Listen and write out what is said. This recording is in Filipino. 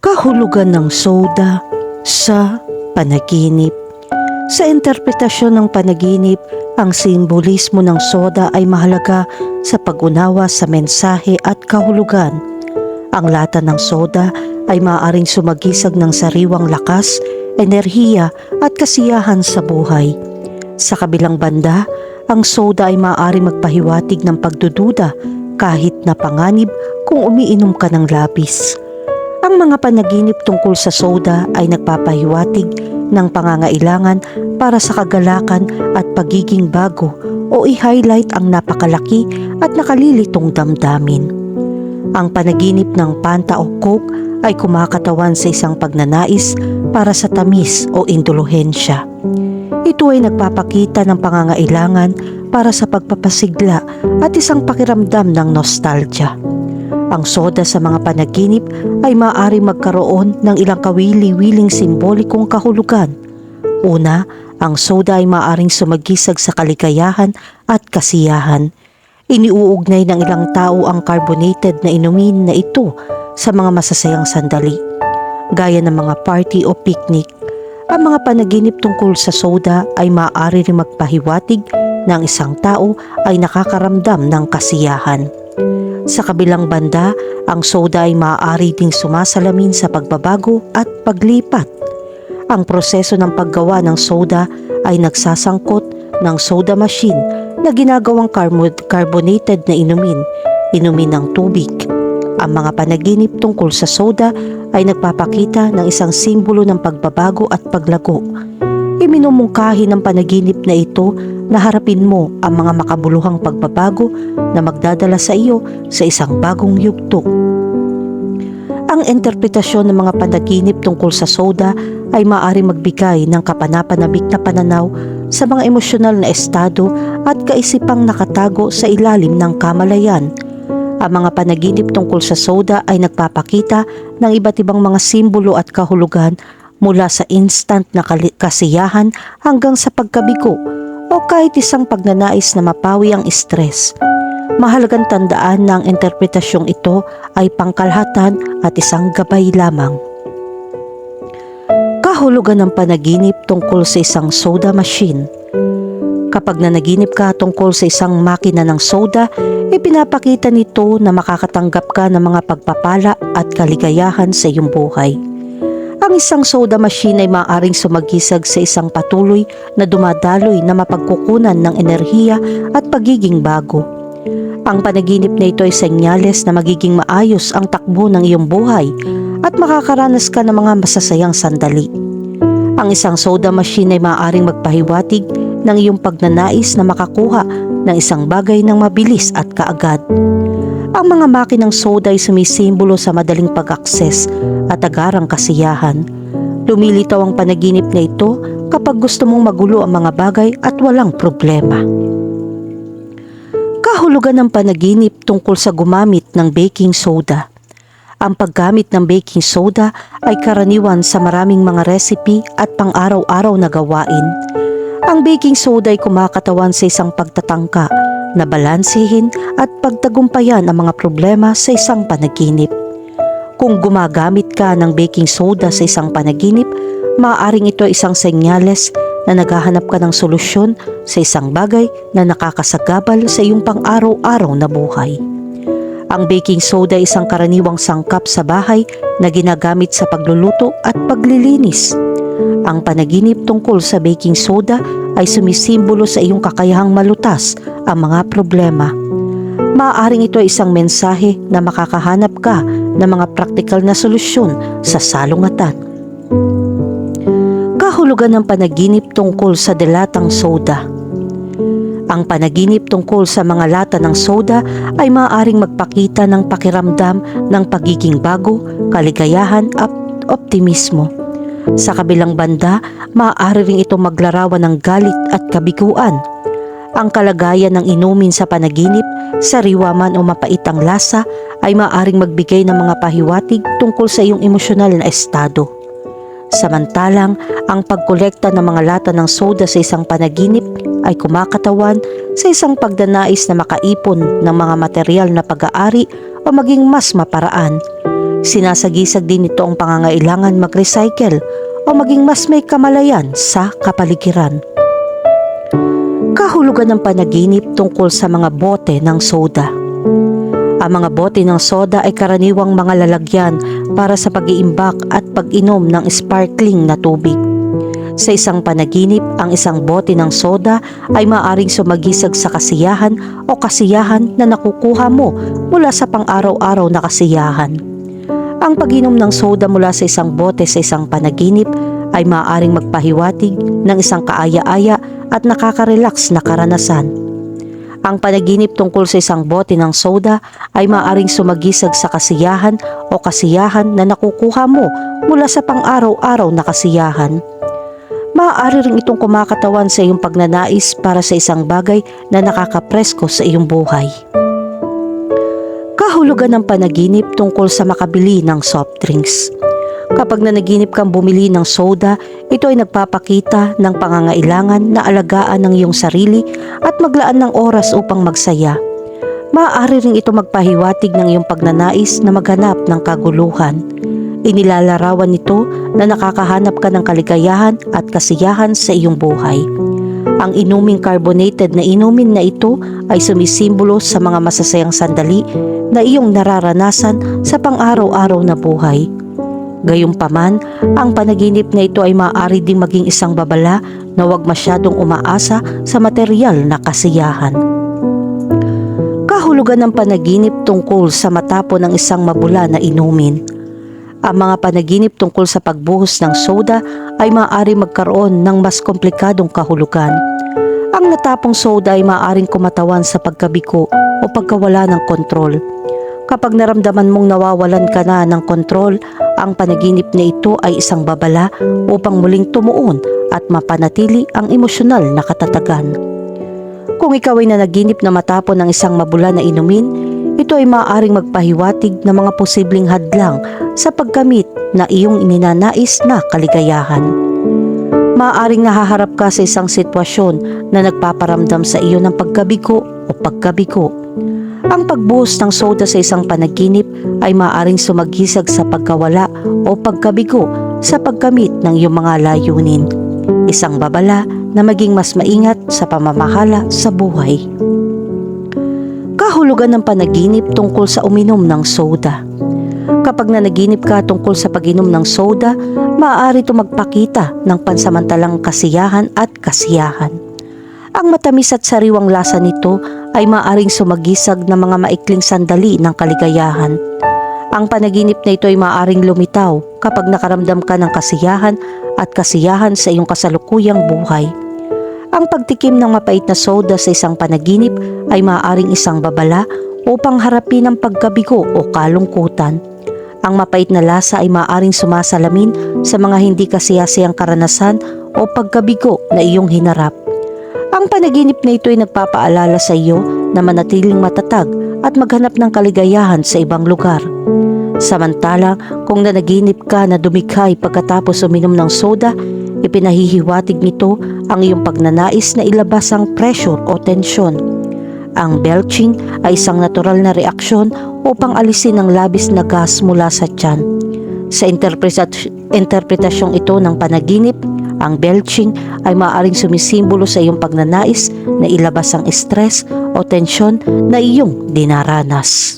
Kahulugan ng soda sa panaginip. Sa interpretasyon ng panaginip, ang simbolismo ng soda ay mahalaga sa pag-unawa sa mensahe at kahulugan. Ang lata ng soda ay maaaring sumagisag ng sariwang lakas, enerhiya at kasiyahan sa buhay. Sa kabilang banda, ang soda ay maaari magpahiwatig ng pagdududa kahit na panganib kung umiinom ka ng labis. Ang mga panaginip tungkol sa soda ay nagpapahiwatig ng pangangailangan para sa kagalakan at pagiging bago o i-highlight ang napakalaki at nakalilitong damdamin. Ang panaginip ng Panta o Coke ay kumakatawan sa isang pagnanais para sa tamis o induluhensya. Ito ay nagpapakita ng pangangailangan para sa pagpapasigla at isang pakiramdam ng nostalgia. Ang soda sa mga panaginip ay maaari magkaroon ng ilang kawili-wiling simbolikong kahulugan. Una, ang soda ay maaaring sumagisag sa kaligayahan at kasiyahan. Iniuugnay ng ilang tao ang carbonated na inumin na ito sa mga masasayang sandali, gaya ng mga party o picnic. Ang mga panaginip tungkol sa soda ay maaari rin magpahiwatig na ang isang tao ay nakakaramdam ng kasiyahan. Sa kabilang banda, ang soda ay maaari ding sumasalamin sa pagbabago at paglipat. Ang proseso ng paggawa ng soda ay nagsasangkot ng soda machine na ginagawang carbo- carbonated na inumin, inumin ng tubig. Ang mga panaginip tungkol sa soda ay nagpapakita ng isang simbolo ng pagbabago at paglago. Iminumungkahi ng panaginip na ito na harapin mo ang mga makabuluhang pagbabago na magdadala sa iyo sa isang bagong yugto. Ang interpretasyon ng mga panaginip tungkol sa soda ay maaari magbigay ng kapanapanabik na pananaw sa mga emosyonal na estado at kaisipang nakatago sa ilalim ng kamalayan. Ang mga panaginip tungkol sa soda ay nagpapakita ng iba't ibang mga simbolo at kahulugan mula sa instant na kasiyahan hanggang sa pagkabigo o kahit isang pagnanais na mapawi ang stress. Mahalagang tandaan na ang interpretasyong ito ay pangkalahatan at isang gabay lamang. Kahulugan ng panaginip tungkol sa isang soda machine. Kapag nanaginip ka tungkol sa isang makina ng soda, ipinapakita nito na makakatanggap ka ng mga pagpapala at kaligayahan sa iyong buhay. Ang isang soda machine ay maaaring sumagisag sa isang patuloy na dumadaloy na mapagkukunan ng enerhiya at pagiging bago. Ang panaginip na ito ay senyales na magiging maayos ang takbo ng iyong buhay at makakaranas ka ng mga masasayang sandali. Ang isang soda machine ay maaaring magpahiwatig ng iyong pagnanais na makakuha ng isang bagay ng mabilis at kaagad. Ang mga makinang soda ay sumisimbolo sa madaling pag-akses at agarang kasiyahan. Lumilitaw ang panaginip na ito kapag gusto mong magulo ang mga bagay at walang problema. Kahulugan ng panaginip tungkol sa gumamit ng baking soda. Ang paggamit ng baking soda ay karaniwan sa maraming mga recipe at pang-araw-araw na gawain. Ang baking soda ay kumakatawan sa isang pagtatangka na balansehin at pagtagumpayan ang mga problema sa isang panaginip. Kung gumagamit ka ng baking soda sa isang panaginip, maaaring ito ay isang senyales na naghahanap ka ng solusyon sa isang bagay na nakakasagabal sa iyong pang-araw-araw na buhay. Ang baking soda ay isang karaniwang sangkap sa bahay na ginagamit sa pagluluto at paglilinis. Ang panaginip tungkol sa baking soda ay sumisimbolo sa iyong kakayahang malutas ang mga problema. Maaaring ito ay isang mensahe na makakahanap ka ng mga praktikal na solusyon sa salungatan. Kahulugan ng panaginip tungkol sa delatang soda. Ang panaginip tungkol sa mga lata ng soda ay maaaring magpakita ng pakiramdam ng pagiging bago, kaligayahan at optimismo. Sa kabilang banda, maaari ring ito maglarawan ng galit at kabiguan. Ang kalagayan ng inumin sa panaginip, sariwa man o mapait ang lasa, ay maaaring magbigay ng mga pahiwatig tungkol sa iyong emosyonal na estado. Samantalang, ang pagkolekta ng mga lata ng soda sa isang panaginip ay kumakatawan sa isang pagdanais na makaipon ng mga material na pag-aari o maging mas maparaan. Sinasagisag din nito ang pangangailangan mag-recycle o maging mas may kamalayan sa kapaligiran. Kahulugan ng panaginip tungkol sa mga bote ng soda. Ang mga bote ng soda ay karaniwang mga lalagyan para sa pag-iimbak at pag-inom ng sparkling na tubig. Sa isang panaginip, ang isang bote ng soda ay maaring sumagisag sa kasiyahan o kasiyahan na nakukuha mo mula sa pang-araw-araw na kasiyahan. Ang pag-inom ng soda mula sa isang bote sa isang panaginip ay maaaring magpahiwatig ng isang kaaya-aya at nakaka-relax na karanasan. Ang panaginip tungkol sa isang bote ng soda ay maaaring sumagisag sa kasiyahan o kasiyahan na nakukuha mo mula sa pang-araw-araw na kasiyahan. Maaari rin itong kumakatawan sa iyong pagnanais para sa isang bagay na nakakapresko sa iyong buhay. Kahulugan ng panaginip tungkol sa makabili ng soft drinks. Kapag nanaginip kang bumili ng soda, ito ay nagpapakita ng pangangailangan na alagaan ng iyong sarili at maglaan ng oras upang magsaya. Maaari rin ito magpahiwatig ng iyong pagnanais na maghanap ng kaguluhan. Inilalarawan nito na nakakahanap ka ng kaligayahan at kasiyahan sa iyong buhay. Ang inuming carbonated na inumin na ito ay sumisimbolo sa mga masasayang sandali na iyong nararanasan sa pang-araw-araw na buhay. Gayunpaman, ang panaginip na ito ay maaari ding maging isang babala na huwag masyadong umaasa sa material na kasiyahan. Kahulugan ng panaginip tungkol sa matapo ng isang mabula na inumin. Ang mga panaginip tungkol sa pagbuhos ng soda ay maaari magkaroon ng mas komplikadong kahulugan. Ang natapong soda ay maaaring kumatawan sa pagkabiko o pagkawala ng kontrol. Kapag naramdaman mong nawawalan ka na ng kontrol, ang panaginip na ito ay isang babala upang muling tumuon at mapanatili ang emosyonal na katatagan. Kung ikaw ay nanaginip na matapon ng isang mabula na inumin, ito ay maaaring magpahiwatig ng mga posibleng hadlang sa pagkamit na iyong ininanais na kaligayahan. Maaaring nahaharap ka sa isang sitwasyon na nagpaparamdam sa iyo ng pagkabigo o pagkabigo. Ang pagbuhos ng soda sa isang panaginip ay maaaring sumagisag sa pagkawala o pagkabigo sa pagkamit ng iyong mga layunin. Isang babala na maging mas maingat sa pamamahala sa buhay. Kahulugan ng panaginip tungkol sa uminom ng soda. Kapag nanaginip ka tungkol sa pag-inom ng soda, maaari ito magpakita ng pansamantalang kasiyahan at kasiyahan. Ang matamis at sariwang lasa nito ay maaring sumagisag ng mga maikling sandali ng kaligayahan. Ang panaginip na ito ay maaring lumitaw kapag nakaramdam ka ng kasiyahan at kasiyahan sa iyong kasalukuyang buhay. Ang pagtikim ng mapait na soda sa isang panaginip ay maaaring isang babala upang harapin ang pagkabigo o kalungkutan. Ang mapait na lasa ay maaaring sumasalamin sa mga hindi kasiyasiyang karanasan o pagkabigo na iyong hinarap. Ang panaginip na ito ay nagpapaalala sa iyo na manatiling matatag at maghanap ng kaligayahan sa ibang lugar. Samantalang kung nanaginip ka na dumikhay pagkatapos uminom ng soda, ipinahihiwatig nito ang iyong pagnanais na ilabas ang pressure o tensyon. Ang belching ay isang natural na reaksyon upang alisin ang labis na gas mula sa tiyan. Sa interpretasyong ito ng panaginip, ang belching ay maaaring sumisimbolo sa iyong pagnanais na ilabas ang stress o tensyon na iyong dinaranas.